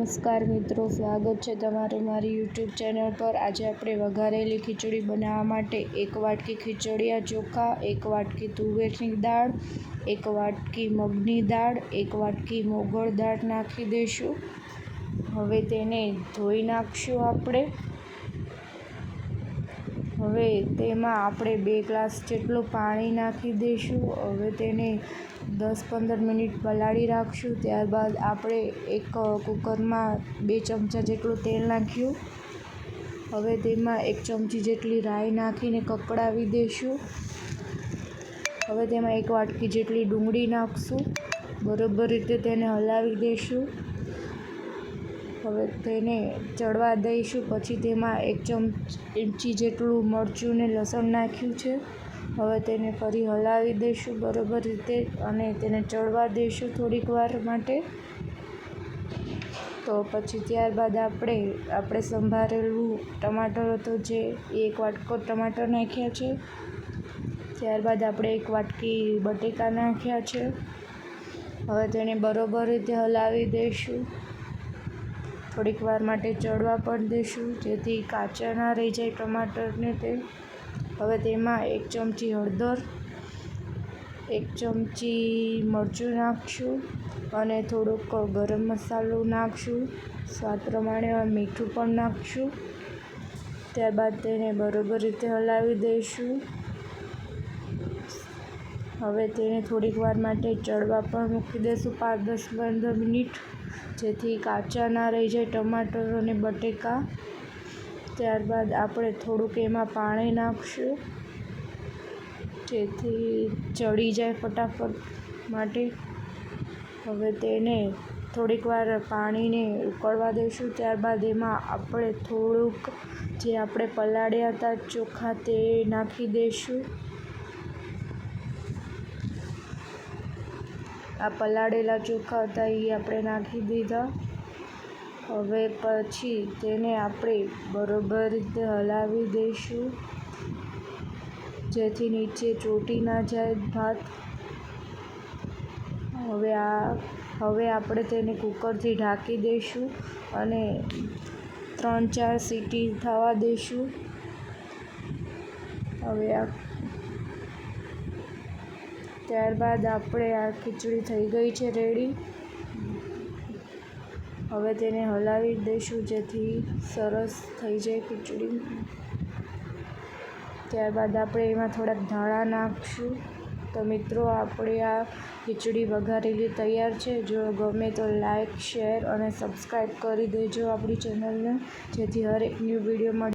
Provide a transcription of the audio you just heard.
નમસ્કાર મિત્રો, સ્વાગત છે તમારું મારી યુટ્યુબ ચેનલ પર. આજે આપણે વઘારેલી ખીચડી બનાવવા માટે એક વાટકી ખીચડિયા ચોખા, એક વાટકી તુવેરની દાળ, એક વાટકી મગની દાળ, એક વાટકી મોગળ દાળ નાખી દઈશું. હવે તેને ધોઈ નાખશું આપણે. હવે તેમાં આપણે બે ગ્લાસ જેટલું પાણી નાખી દઈશું. હવે તેને દસ પંદર મિનિટ પલાળી રાખશું. ત્યારબાદ આપણે એક કુકરમાં બે ચમચા જેટલું તેલ નાખ્યું. હવે તેમાં એક ચમચી જેટલી રાઈ નાખીને કકડાવી દઈશું. હવે તેમાં એક વાટકી જેટલી ડુંગળી નાખશું. બરોબર રીતે તેને હલાવી દઈશું. હવે તેને ચડવા દઈશું. પછી તેમાં એક ચમચી જેટલું મરચું ને લસણ નાખ્યું છે. હવે તેને ફરી હલાવી દઈશું બરોબર રીતે અને તેને ચડવા દઈશું થોડીક વાર માટે. તો પછી ત્યારબાદ આપણે આપણે સંભારેલું ટમાટર હતું જે એક વાટકો ટમાટર નાખ્યા છે. ત્યારબાદ આપણે એક વાટકી બટેકા નાખ્યા છે. હવે તેને બરોબર રીતે હલાવી દઈશું. થોડીક વાર માટે ચડવા પણ દઈશું જેથી કાચા ના રહી જાય ટમાટરને તે હવે તેમાં એક ચમચી હળદર, એક ચમચી મરચું નાખશું અને થોડુંક ગરમ મસાલો નાખશું. સ્વાદ પ્રમાણે મીઠું પણ નાખશું. ત્યારબાદ તેને બરોબર રીતે હલાવી દઈશું. હવે તેને થોડીક વાર માટે ચડવા પણ મૂકી દઈશું પાંચ દસ પંદર મિનિટ, જેથી કાચા ના રહી જાય ટમાટર અને બટેકા. ત્યારબાદ આપણે થોડુંક એમાં પાણી નાખશું, જેથી ચડી જાય ફટાફટ માટે. હવે તેને થોડીક વાર પાણીને ઉકળવા દઈશું ત્યારબાદ એમાં આપણે થોડુંક જે આપણે પલાળ્યા હતા ચોખા તે નાખી દઈશું આ પલાળેલા ચોખા હતા એ આપણે નાખી દીધા. હવે પછી તેને આપણે બરોબર રીતે હલાવી દઈશું. જેથી નીચે ચોટી ના જાય ભાત. હવે આ, હવે આપણે તેને કુકરથી ઢાંકી દઈશું અને ત્રણ ચાર સીટી થવા દઈશું. હવે આ ત્યારબાદ આપણે આ ખીચડી થઈ ગઈ છે રેડી હવે તેને હલાવી દઈશું જેથી સરસ થઈ જાય ખીચડી. ત્યારબાદ આપણે એમાં થોડાક ધાણા નાખશું. તો મિત્રો, આપણે આ ખીચડી વઘારેલી તૈયાર છે. જો ગમે તો લાઈક શેર અને સબસ્ક્રાઈબ કરી દેજો આપણી ચેનલને જેથી હરેક ન્યૂ વીડિયો મળે